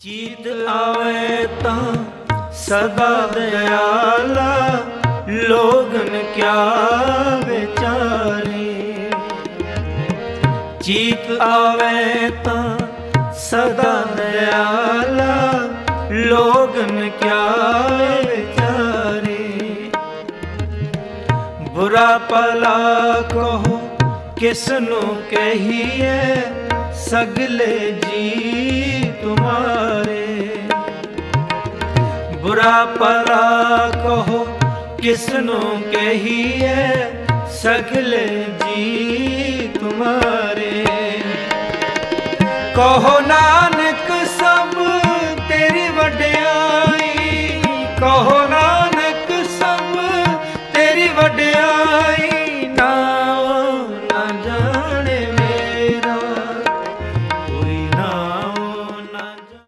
ਚੀਤ ਆਵੇ ਤਾਂ ਸਦਾ ਦਿਆਲਾ ਲੋਗਨ ਕਿਆ ਵਿਚਾਰੇ? ਚੀਤ ਆਵੇ ਤਾਂ ਸਦਾ ਦਿਆਲਾ ਲੋਗਨ ਕਿਆ ਵਿਚਾਰੇ? ਬੁਰਾ ਭਲਾ ਕਹੋ ਕਿਸ ਨੂੰ ਕਹੀਏ, ਸਗਲੇ ਜੀ ਤੁਮਾਰੇ? ਬੁਰਾ ਭਲਾ ਕਹੋ ਕਿਸ ਨੂੰ ਕਹੀਏ ਸਗਲੇ ਜੀ ਤੁਮਾਰੇ। ਕਹੋ ਨਾਨਕ